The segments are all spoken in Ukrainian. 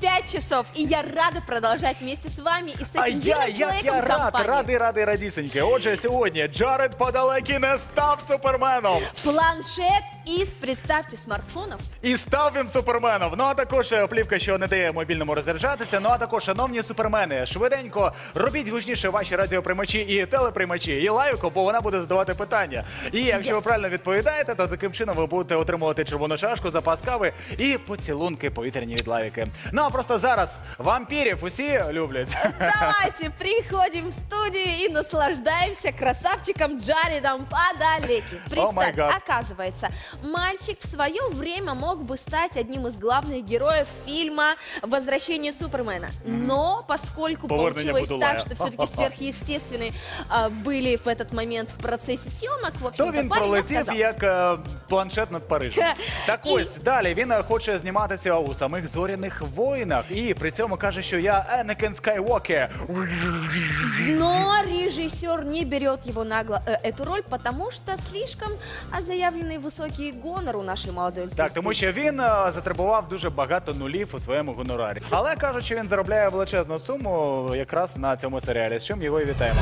5 часов, и я рада продолжать вместе с вами и с А этим я, верным як человеком я рад, компании. радий, радий. Отже, сьогодні Джаред Падалекі не став суперменом. Планшет из, представьте, смартфонов. І став він суперменом. Ну а також е, плівка, що не дає мобільному розряджатися. Ну а також, шановні супермени, швиденько робіть гучніше ваші радіоприймачі і телеприймачі, і лайку, бо вона буде задавати питання. І якщо ви Yes. правильно відповідаєте, то таким чином ви будете отримувати червону чашку, запас кави і поцілунки повітряні від лавіки. Ну а просто зараз вампірів усі люблять. Давайте приходим в студию и наслаждаемся красавчиком Джаредом Падалеки. Представьте, God. оказывается, мальчик в свое время мог бы стать одним из главных героев фильма «Возвращение Супермена». Но поскольку Повернення получилось Будулая. так, что все-таки сверхъестественные а, были в этот момент в процессе съемок, в То общем-то, він парень пролетів отказался. як е, планшет над Парижем. Так І- ось далі він е, хоче зніматися у самих зоряних воїнах, і при цьому каже, що я Енекен Скайуокер. Но режиссер не берет его нагло э, эту роль, потому что слишком а, заявленный высокий гонор у нашей молодої звісти. Так, тому що він е, затребував дуже багато нулів у своєму гонорарі. Але кажуть, що він заробляє величезну суму якраз на цьому серіалі. З чим його і вітаємо.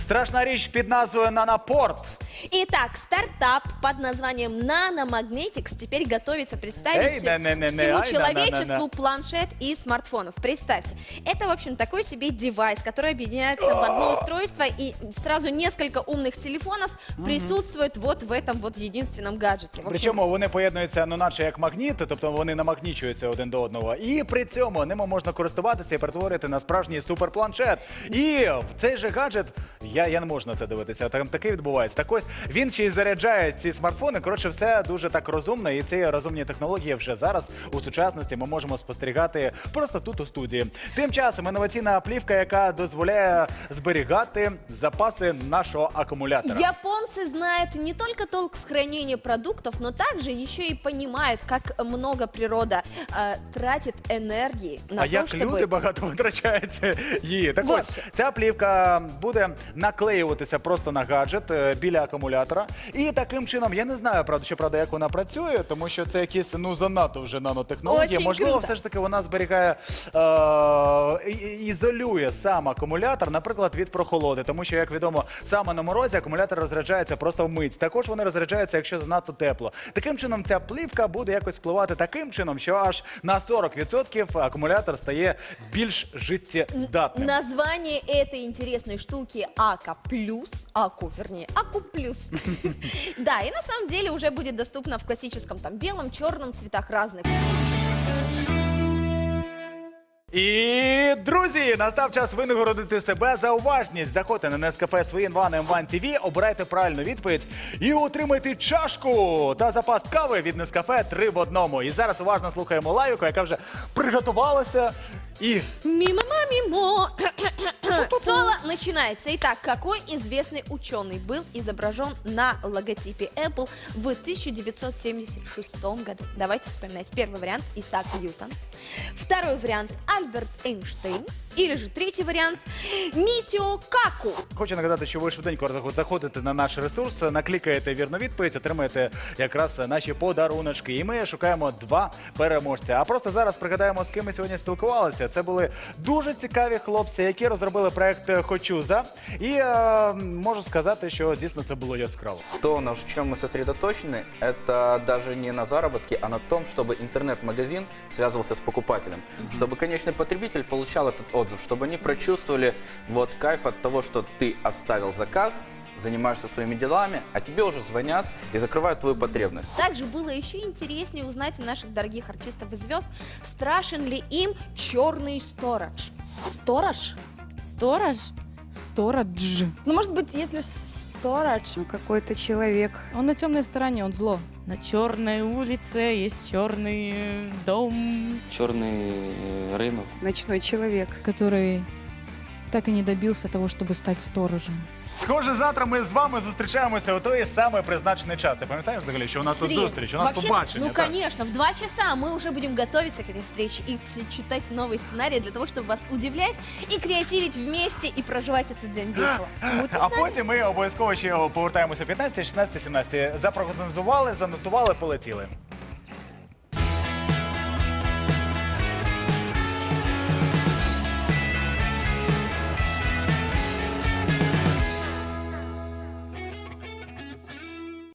Страшна річ під назвою Нанапорт. Итак, стартап под названием Nanomagnetics теперь готовится представить Эй, не-не-не-не, всему ай, человечеству на-на-на-на. планшет и смартфонов. Представьте, это, в общем, такой себе девайс, который объединяется в одно устройство, и сразу несколько умных телефонов присутствует вот в этом вот единственном гаджете. В общем, Причому вони поєднуються, ну наче як магніти, тобто вони намагнічуються один до одного. І при цьому ними можна користуватися і перетворити на справжній суперпланшет. І в цей же гаджет, я, я не можу на це дивитися, там таке відбувається. Так ось він ще й заряджає ці смартфони. Коротше, все дуже так розумно, і ці розумні технології вже зараз у сучасності ми можемо спостерігати просто тут у студії. Тим часом інноваційна плівка, яка дозволяє зберігати запаси нашого акумулятора. Японцы знают не только толк в хранении продуктов, но также еще и понимают, как много природа э, тратит энергии на а то, як чтобы... люди багато витрачають її. Так В ось общем. ця плівка буде наклеюватися просто на гаджет е, біля акумулятора. І таким чином я не знаю, правда, що правда, як вона працює, тому що це якісь ну занадто вже нанотехнології. Очень Можливо, круто. все ж таки вона зберігає е, ізолює сам акумулятор, наприклад, від прохолоди. Тому що, як відомо, саме на морозі акумулятор розряджається просто вмить. Також вони розряджаються, якщо занадто тепло. Таким чином, ця плівка буде якось впливати таким чином, що аж на 40% акумулятор стає більш життєздатним. Название этой интересной штуки АКА плюс, АКУ, вернее, АКУ плюс. Да, и на самом деле уже будет доступно в классическом там белом, черном цветах разных. І друзі, настав час винагородити себе за уважність. Заходьте на Нескафе Свої One M1 TV, обирайте правильну відповідь і отримайте чашку та запас кави від Нескафе 3 в одному. І зараз уважно слухаємо лайку, яка вже приготувалася. І Мимо-мимо. Соло начинается. Итак, какой известный ученый был изображен на логотипе Apple в 1976 году? Давайте вспоминать. Первый вариант – Исаак Ньютон. Второй вариант – Альберт Эйнштейн. Или же третий вариант – Митио Каку. хочу нагадати, що ви швиденько заход- заходите на наш ресурс, наклікаєте вірну відповідь, отримаєте якраз наші подаруночки. І ми шукаємо два переможця. А просто зараз пригадаємо, з ким ми сьогодні спілкувалися. Це були дуже цікаві хлопці, які розробили проект Хочуза. І е, можу сказати, що дійсно це було яскраво. То, на чем мы сосредоточены, это даже не на заработке, а на том, чтобы интернет-магазин связывался с покупателем. Чтобы конечный потребитель получал этот отзыв, чтобы они прочувствовали вот кайф от того, что ты оставил заказ, занимаешься своими делами, а тебе уже звонят и закрывают твою потребность. Также было еще интереснее узнать у наших дорогих артистов и звезд, страшен ли им черный сторож. Сторож? Сторож? Сторож. Ну, может быть, если сторож, Ну, какой-то человек. он на темной стороне, он зло. На черной улице есть черный э, дом, черный э, рынок. Ночной человек. который так и не добился того, чтобы стать сторожем. Схоже, завтра ми з вами зустрічаємося у той самий призначений час. Ти пам'ятаєш взагалі, що у нас тут Сред- зустріч, у нас Вообще, побачення. Ну, так? конечно, в два часа мы уже будем готовиться к этой встрече и ц- читать новые сценарии для того, чтобы вас удивлять и креативить вместе и проживать этот день весело. Будьте с А нами. потім ми обов'язково ще повертаємося 15, 16, 17. Запрогнозували, занотували, полетіли.